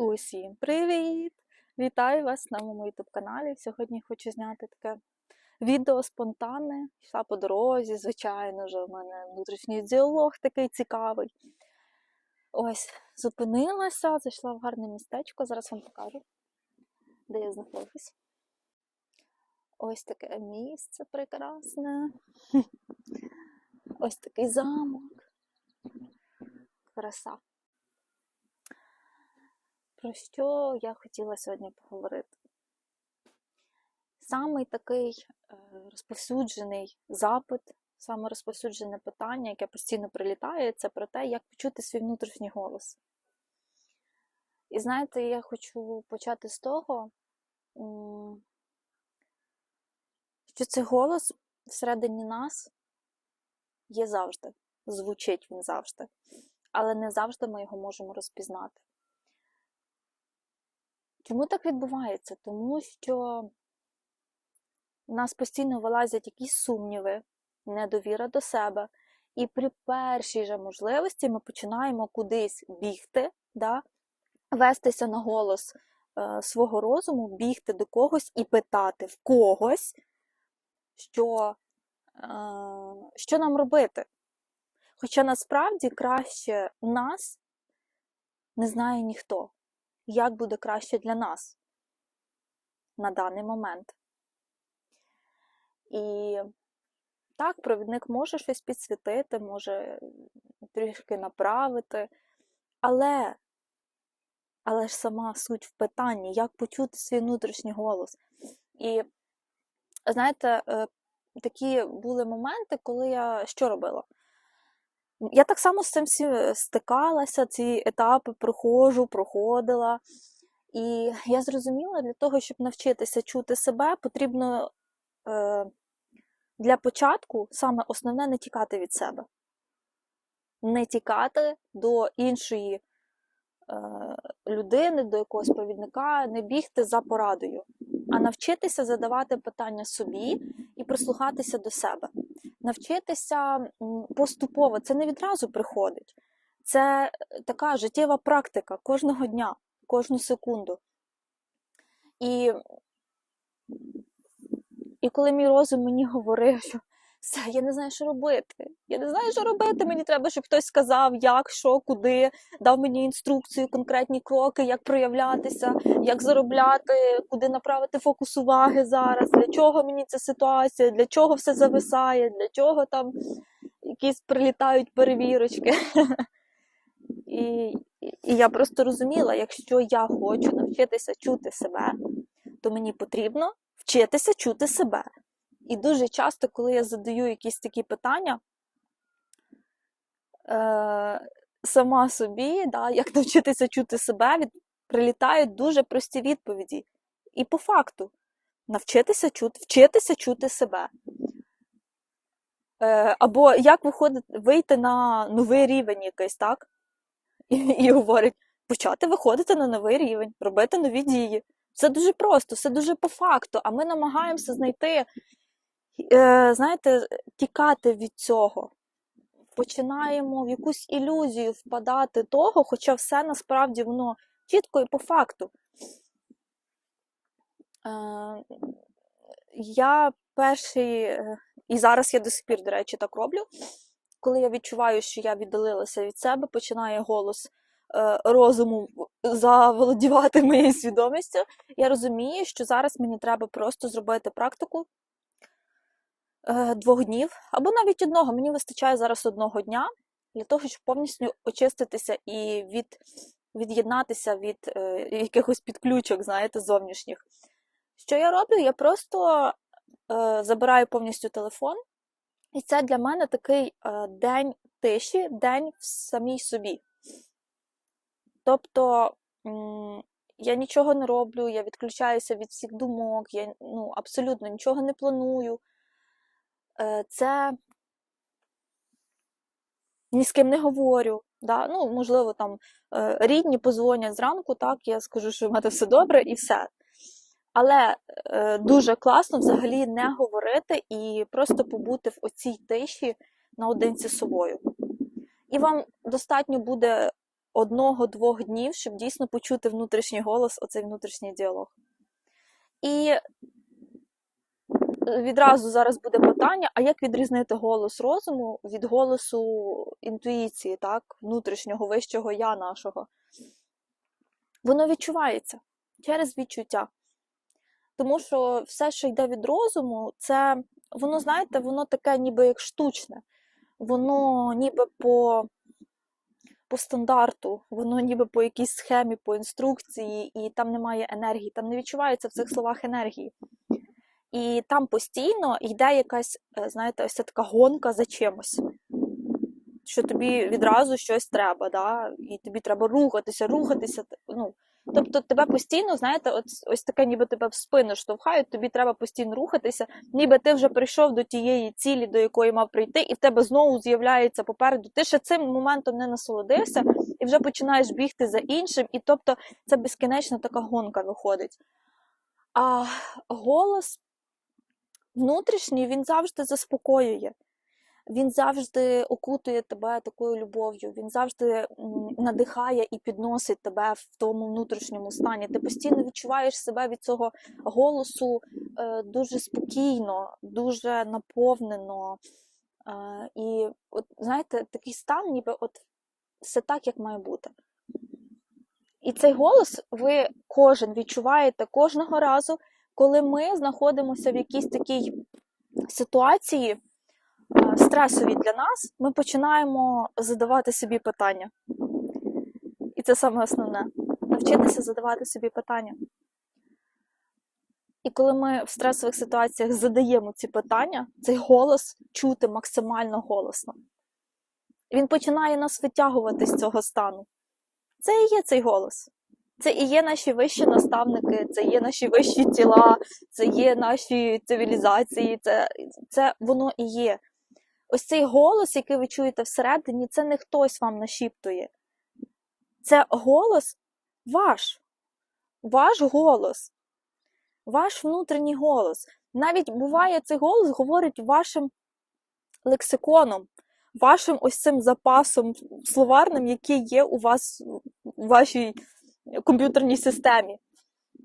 Усім привіт! Вітаю вас на моєму youtube каналі. Сьогодні хочу зняти таке відео спонтанне. Йшла по дорозі, звичайно вже в мене внутрішній діалог такий цікавий. Ось, зупинилася, зайшла в гарне містечко, зараз вам покажу, де я знаходжусь. Ось таке місце прекрасне. Ось такий замок. Краса. Про що я хотіла сьогодні поговорити? Самий такий е, розповсюджений запит, саме розповсюджене питання, яке постійно прилітає, це про те, як почути свій внутрішній голос. І знаєте, я хочу почати з того, що цей голос всередині нас є завжди, звучить він завжди, але не завжди ми його можемо розпізнати. Чому так відбувається? Тому що в нас постійно вилазять якісь сумніви, недовіра до себе, і при першій же можливості ми починаємо кудись бігти, да? вестися на голос е, свого розуму, бігти до когось і питати в когось, що, е, що нам робити. Хоча насправді краще нас не знає ніхто як буде краще для нас на даний момент. І так, провідник може щось підсвітити, може трішки направити, але, але ж сама суть в питанні, як почути свій внутрішній голос. І знаєте, е, такі були моменти, коли я що робила? Я так само з цим стикалася, ці етапи проходжу, проходила. І я зрозуміла, для того, щоб навчитися чути себе, потрібно е, для початку саме основне не тікати від себе. Не тікати до іншої е, людини, до якогось провідника, не бігти за порадою, а навчитися задавати питання собі і прислухатися до себе навчитися поступово, це не відразу приходить. Це така життєва практика кожного дня, кожну секунду. І і коли мій розум мені говорив, що все, я не знаю, що робити. Я не знаю, що робити. Мені треба, щоб хтось сказав, як, що, куди, дав мені інструкцію, конкретні кроки, як проявлятися, як заробляти, куди направити фокус уваги зараз, для чого мені ця ситуація, для чого все зависає, для чого там якісь прилітають перевірочки. І, І я просто розуміла, якщо я хочу навчитися чути себе, то мені потрібно вчитися чути себе. І дуже часто, коли я задаю якісь такі питання, е, сама собі, да, як навчитися чути себе, від, прилітають дуже прості відповіді. І по факту, навчитися чути, вчитися чути себе. Е, або як виходить, вийти на новий рівень якийсь, так? І, і говорить, почати виходити на новий рівень, робити нові дії. Це дуже просто, все дуже по факту, а ми намагаємося знайти знаєте, тікати від цього. Починаємо в якусь ілюзію впадати того, хоча все насправді воно чітко і по факту. Е, я перший, е, і зараз я до сих пір, до речі, так роблю. Коли я відчуваю, що я віддалилася від себе, починає голос розуму заволодівати моєю свідомістю, я розумію, що зараз мені треба просто зробити практику Е, двох днів, або навіть одного. Мені вистачає зараз одного дня для того, щоб повністю очиститися і від, від'єднатися від е, якихось підключок, знаєте, зовнішніх. Що я роблю? Я просто е, забираю повністю телефон, і це для мене такий е, день тиші, день в самій собі. Тобто. Я нічого не роблю, я відключаюся від всіх думок, я ну, абсолютно нічого не планую. Е, це ні з ким не говорю. Да? Ну, Можливо, там е, рідні позвонять зранку, так, я скажу, що в мене все добре і все. Але е, дуже класно взагалі не говорити і просто побути в оцій тиші наодинці з собою. І вам достатньо буде одного-двох днів, щоб дійсно почути внутрішній голос, оцей внутрішній діалог. І відразу зараз буде питання: а як відрізнити голос розуму від голосу інтуїції, так, внутрішнього вищого я нашого? Воно відчувається через відчуття. Тому що все, що йде від розуму, це воно, знаєте, воно таке ніби як штучне, воно ніби по, по стандарту, воно ніби по якійсь схемі, по інструкції, і там немає енергії, там не відчувається в цих словах енергії. І там постійно йде якась, е, знаєте, ось така гонка за чимось. Що тобі відразу щось треба, да? і тобі треба рухатися, рухатися. Ну, тобто тебе постійно, знаєте, от, ось таке, ніби тебе в спину штовхають, тобі треба постійно рухатися, ніби ти вже прийшов до тієї цілі, до якої мав прийти, і в тебе знову з'являється попереду. Ти ще цим моментом не насолодився, і вже починаєш бігти за іншим, і тобто це безкінечна така гонка виходить. А голос внутрішній він завжди заспокоює. Він завжди окутує тебе такою любов'ю, він завжди надихає і підносить тебе в тому внутрішньому стані. Ти постійно відчуваєш себе від цього голосу е, дуже спокійно, дуже наповнено. Е, і, от, знаєте, такий стан, ніби от все так, як має бути. І цей голос ви кожен відчуваєте кожного разу, коли ми знаходимося в якійсь такій ситуації е, стресовій для нас, ми починаємо задавати собі питання. І це саме основне навчитися задавати собі питання. І коли ми в стресових ситуаціях задаємо ці питання, цей голос чути максимально голосно. Він починає нас витягувати з цього стану. Це і є цей голос. Це і є наші вищі наставники, це є наші вищі тіла, це є наші цивілізації, це, це воно і є. Ось цей голос, який ви чуєте всередині, це не хтось вам нашіптує. Це голос ваш, ваш голос, ваш внутрішній голос. Навіть буває, цей голос говорить вашим лексиконом, вашим ось цим запасом словарним, який є у вас у вашій комп'ютерній системі.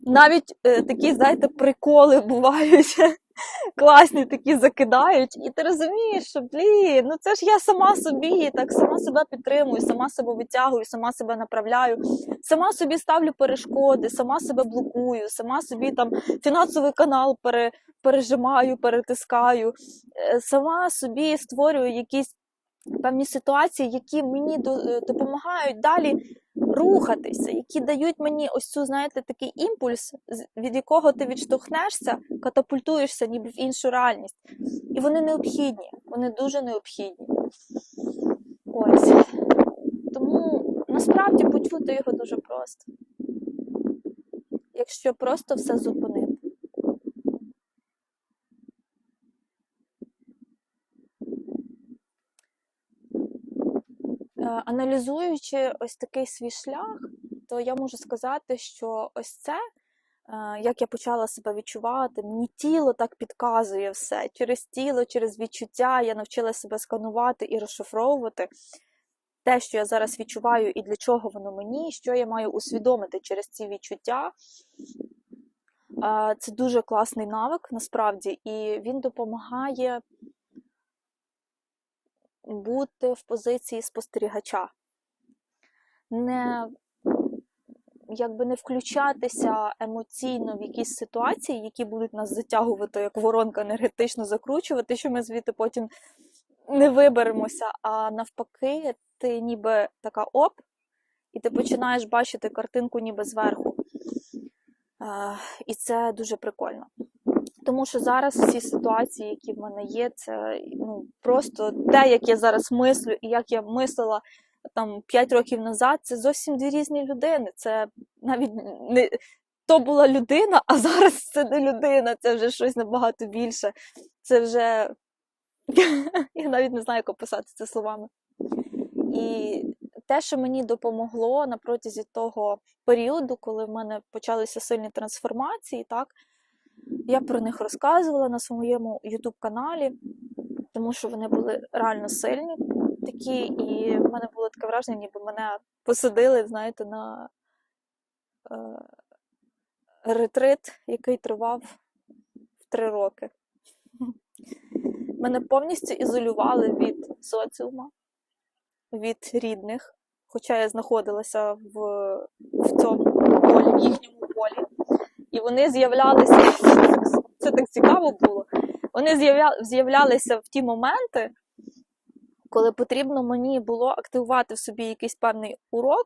Навіть е, такі, знаєте, приколи бувають, класні такі закидають, і ти розумієш, що блін, ну це ж я сама собі, так сама себе підтримую, сама себе витягую, сама себе направляю, сама собі ставлю перешкоди, сама себе блокую, сама собі там фінансовий канал пере, пережимаю, перетискаю, е, сама собі створюю якісь певні ситуації, які мені е, допомагають. Далі рухатися, які дають мені ось цю, знаєте, такий імпульс, від якого ти відштовхнешся, катапультуєшся ніби в іншу реальність. І вони необхідні, вони дуже необхідні. Ось. Тому насправді почути його дуже просто. Якщо просто все зупинити. Е, Аналізуючи ось такий свій шлях, то я можу сказати, що ось це, е, як я почала себе відчувати, мені тіло так підказує все. Через тіло, через відчуття я навчила себе сканувати і розшифровувати те, що я зараз відчуваю, і для чого воно мені, що я маю усвідомити через ці відчуття. Е, Це дуже класний навик насправді, і він допомагає бути в позиції спостерігача, не якби не включатися емоційно в якісь ситуації, які будуть нас затягувати, як воронка енергетично закручувати, що ми звідти потім не виберемося. А навпаки, ти ніби така оп, і ти починаєш бачити картинку ніби зверху. І це дуже прикольно. Тому що зараз всі ситуації, які в мене є, це ну, просто те, як я зараз мислю, і як я мислила там 5 років назад, це зовсім дві різні людини. Це навіть не то була людина, а зараз це не людина, це вже щось набагато більше. Це вже я навіть не знаю, як описати це словами. І те, що мені допомогло на протязі того періоду, коли в мене почалися сильні трансформації, так, я про них розказувала на своєму YouTube каналі, тому що вони були реально сильні. такі, і в мене було таке враження, ніби мене посадили, знаєте, на е, ретрит, який тривав три роки. Мене повністю ізолювали від соціума, від рідних, хоча я знаходилася в, в цьому полі, в їхньому полі. І вони з'являлися, це так цікаво було. Вони з'являлися в ті моменти, коли потрібно мені було активувати в собі якийсь певний урок,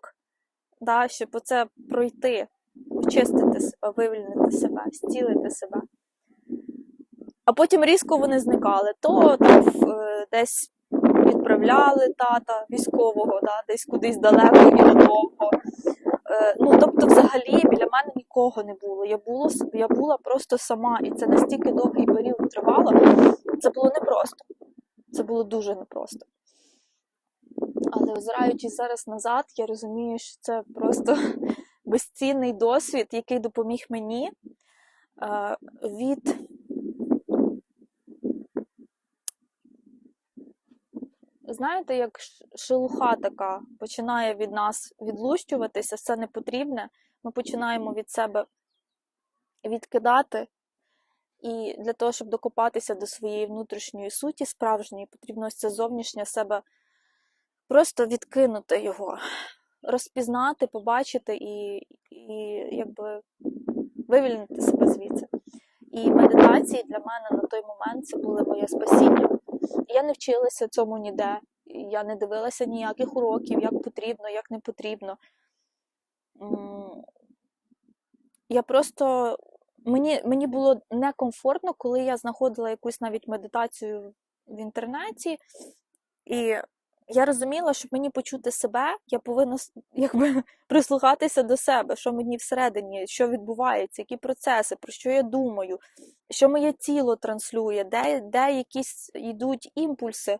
да, щоб оце пройти, очистити себе, вивільнити себе, зцілити себе. А потім різко вони зникали. То там е, десь відправляли тата військового, да, десь кудись далеко і надовго. Е, ну, тобто, взагалі біля мене нікого не було. Я, було, с- я була просто сама, і це настільки довгий період тривало. Це було непросто. Це було дуже непросто. Але озираючись зараз назад, я розумію, що це просто безцінний досвід, який допоміг мені е, від знаєте, як шелуха така починає від нас відлущуватися, все непотрібне. Ми починаємо від себе відкидати. І для того, щоб докопатися до своєї внутрішньої суті, справжньої, потрібно це зовнішнє себе просто відкинути його, розпізнати, побачити і, і якби вивільнити себе звідси. І медитації для мене на той момент це були моє спасіння. Я не вчилася цьому ніде. Я не дивилася ніяких уроків, як потрібно, як не потрібно. Я просто мені, мені було некомфортно, коли я знаходила якусь навіть медитацію в інтернеті, і я розуміла, щоб мені почути себе, я повинна якби прислухатися до себе, що мені всередині, що відбувається, які процеси, про що я думаю, що моє тіло транслює, де, де якісь йдуть імпульси.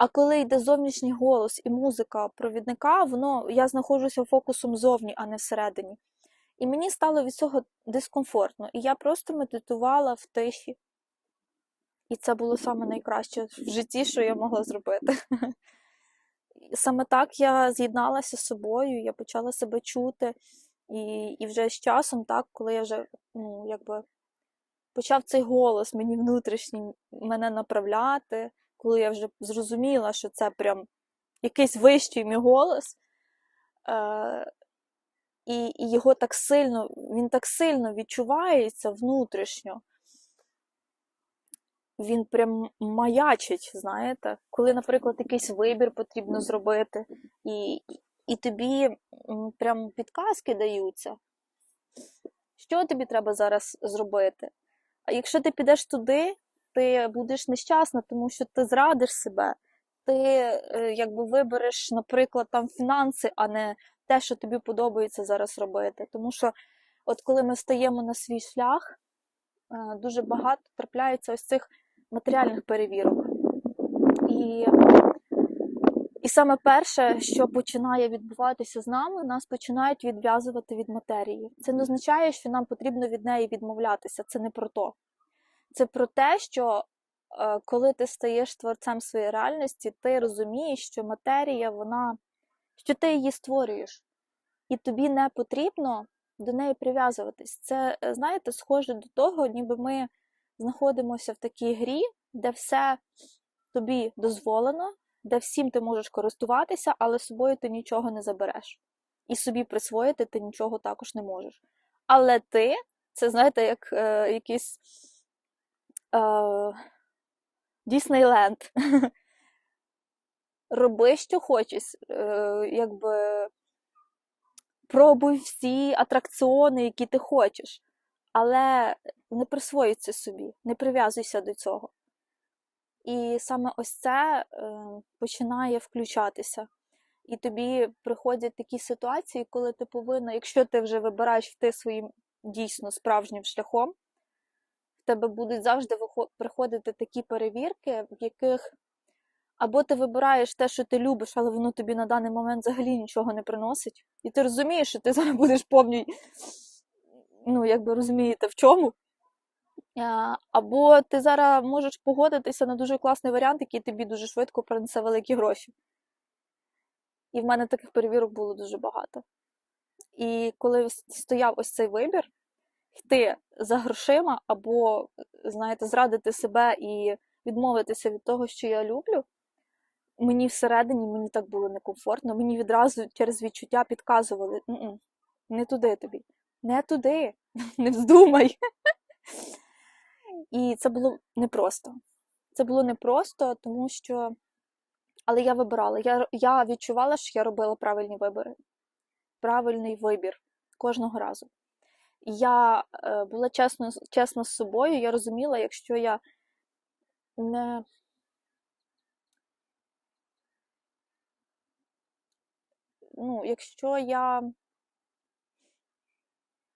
А коли йде зовнішній голос і музика провідника, воно я знаходжуся фокусом зовні, а не всередині. І мені стало від цього дискомфортно. І я просто медитувала в тиші. І це було саме найкраще в житті, що я могла зробити. Саме так я з'єдналася з собою, я почала себе чути. І, і вже з часом, так, коли я вже ну, якби почав цей голос мені внутрішній мене направляти, коли я вже зрозуміла, що це прям якийсь вищий мій голос. Е, і, і його так сильно, він так сильно відчувається внутрішньо. Він прям маячить, знаєте, коли, наприклад, якийсь вибір потрібно зробити, і, і тобі прям підказки даються. Що тобі треба зараз зробити? А якщо ти підеш туди, ти будеш нещасна, тому що ти зрадиш себе, ти е, якби вибереш, наприклад, там фінанси, а не те, що тобі подобається зараз робити. Тому що, от коли ми стаємо на свій шлях, е, дуже багато трапляється ось цих матеріальних перевірок. І, і саме перше, що починає відбуватися з нами, нас починають відв'язувати від матерії. Це не означає, що нам потрібно від неї відмовлятися. Це не про то. Це про те, що е, коли ти стаєш творцем своєї реальності, ти розумієш, що матерія, вона, що ти її створюєш, і тобі не потрібно до неї прив'язуватись. Це, е, знаєте, схоже до того, ніби ми знаходимося в такій грі, де все тобі дозволено, де всім ти можеш користуватися, але собою ти нічого не забереш. І собі присвоїти ти нічого також не можеш. Але ти, це знаєте, як е, якийсь Діснейленд. Роби, що хочеш, е, якби пробуй всі атракціони, які ти хочеш, але не присвоюй це собі, не прив'язуйся до цього. І саме ось це е, починає включатися. І тобі приходять такі ситуації, коли ти повинна, якщо ти вже вибираєш йти своїм дійсно справжнім шляхом, тебе будуть завжди приходити такі перевірки, в яких або ти вибираєш те, що ти любиш, але воно тобі на даний момент взагалі нічого не приносить. І ти розумієш, що ти зараз будеш повній, ну, якби розумієте, в чому. Або ти зараз можеш погодитися на дуже класний варіант, який тобі дуже швидко принесе великі гроші. І в мене таких перевірок було дуже багато. І коли стояв ось цей вибір, йти за грошима, або, знаєте, зрадити себе і відмовитися від того, що я люблю, мені всередині мені так було некомфортно. Мені відразу через відчуття підказували: «М-м, не туди тобі, не туди, не вздумай. І це було непросто. Це було непросто, тому що. Але я вибирала. Я, я відчувала, що я робила правильні вибори. Правильний вибір кожного разу. Я е, була чесно, чесна з собою, я розуміла, якщо я не. Ну, якщо я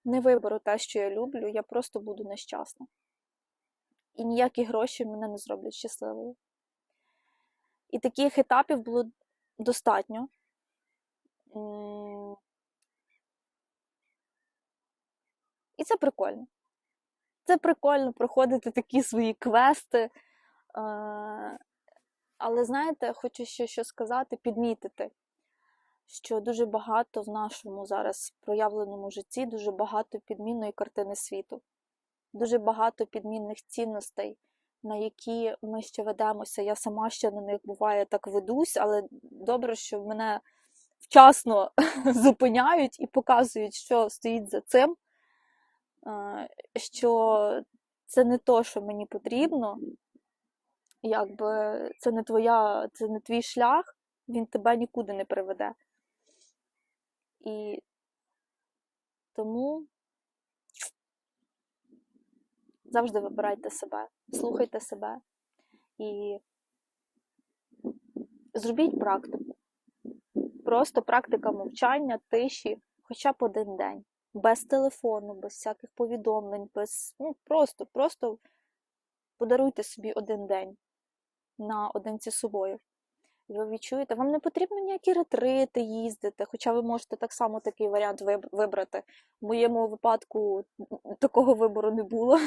не виберу те, що я люблю, я просто буду нещасна. І ніякі гроші мене не зроблять щасливою. І таких етапів було достатньо. І це прикольно. Це прикольно проходити такі свої квести. Але знаєте, хочу ще що сказати, підмітити, що дуже багато в нашому зараз проявленому житті, дуже багато підмінної картини світу, дуже багато підмінних цінностей, на які ми ще ведемося. Я сама ще на них буває так ведусь, але добре, що мене вчасно зупиняють і показують, що стоїть за цим, що це не то, що мені потрібно, якби це не твоя, це не твій шлях, він тебе нікуди не приведе. І тому завжди вибирайте себе, слухайте себе і зробіть практику. Просто практика мовчання, тиші, хоча б один день. Без телефону, без всяких повідомлень, без ну просто, просто подаруйте собі один день наодинці з собою. І ви відчуєте, вам не потрібно ніякі ретрити їздити, хоча ви можете так само такий варіант вибрати. В моєму випадку такого вибору не було.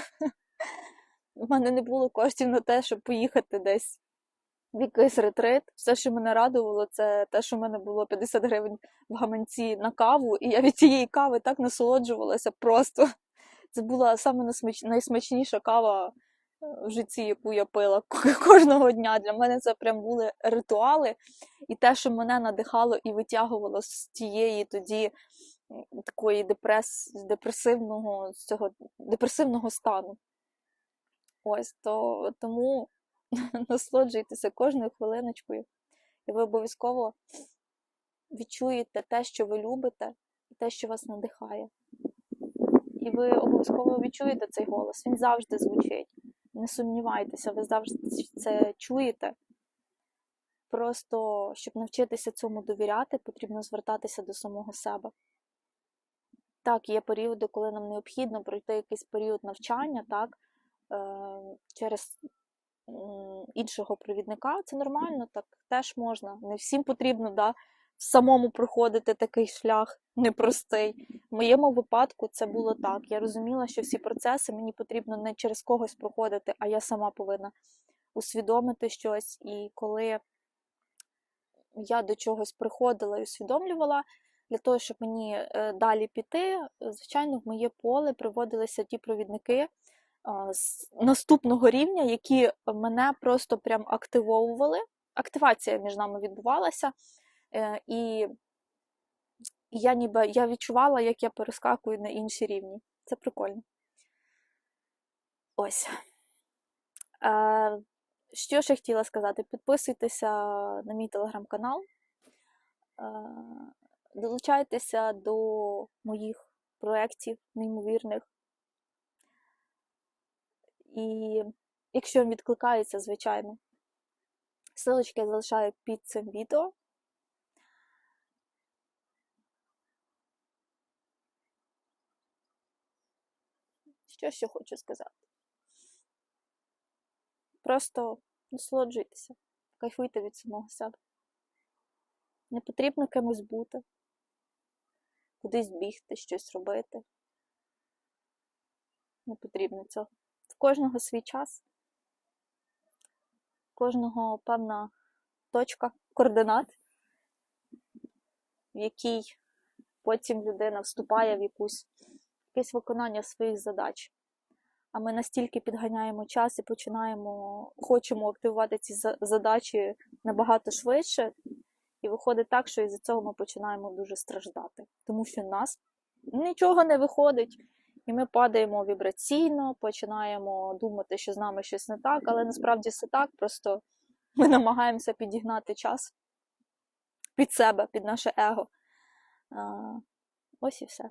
У мене не було коштів на те, щоб поїхати десь якийсь ретрит. Все, що мене радувало, це те, що в мене було 50 гривень в гаманці на каву, і я від цієї кави так насолоджувалася просто. Це була саме найсмачніша кава е, в житті, яку я пила кожного дня. Для мене це прям були ритуали, і те, що мене надихало і витягувало з тієї тоді такої депрес, депресивного, цього депресивного стану. Ось то тому насолоджуйтеся кожною хвилиночкою, і ви обов'язково відчуєте те, що ви любите, і те, що вас надихає. І ви обов'язково відчуєте цей голос. Він завжди звучить. Не сумнівайтеся, ви завжди це чуєте. Просто, щоб навчитися цьому довіряти, потрібно звертатися до самого себе. Так, є періоди, коли нам необхідно пройти якийсь період навчання, так, е, через іншого провідника. Це нормально, так теж можна. Не всім потрібно да, самому проходити такий шлях непростий. В моєму випадку це було так. Я розуміла, що всі процеси мені потрібно не через когось проходити, а я сама повинна усвідомити щось. І коли я до чогось приходила і усвідомлювала, для того, щоб мені е, далі піти, звичайно, в моє поле приводилися ті провідники наступного рівня, які мене просто прям активовували. Активація між нами відбувалася, е, і я ніби я відчувала, як я перескакую на інші рівні. Це прикольно. Ось. Що ж я хотіла сказати? Підписуйтеся на мій телеграм-канал, долучайтеся до моїх проєктів неймовірних. І якщо вам відкликається, звичайно, ссылочки я залишаю під цим відео. Що ще хочу сказати? Просто насолоджуйтеся, кайфуйте від самого себе. Не потрібно кимось бути, кудись бігти, щось робити. Не потрібно цього. Кожного свій час, кожного певна точка координат, в якій потім людина вступає в якусь, якесь виконання своїх задач. А ми настільки підганяємо час і починаємо, хочемо активувати ці задачі набагато швидше, і виходить так, що із-за цього ми починаємо дуже страждати, тому що в нас нічого не виходить, і ми падаємо вібраційно, починаємо думати, що з нами щось не так, але насправді все так, просто ми намагаємося підігнати час під себе, під наше его. Ось і все.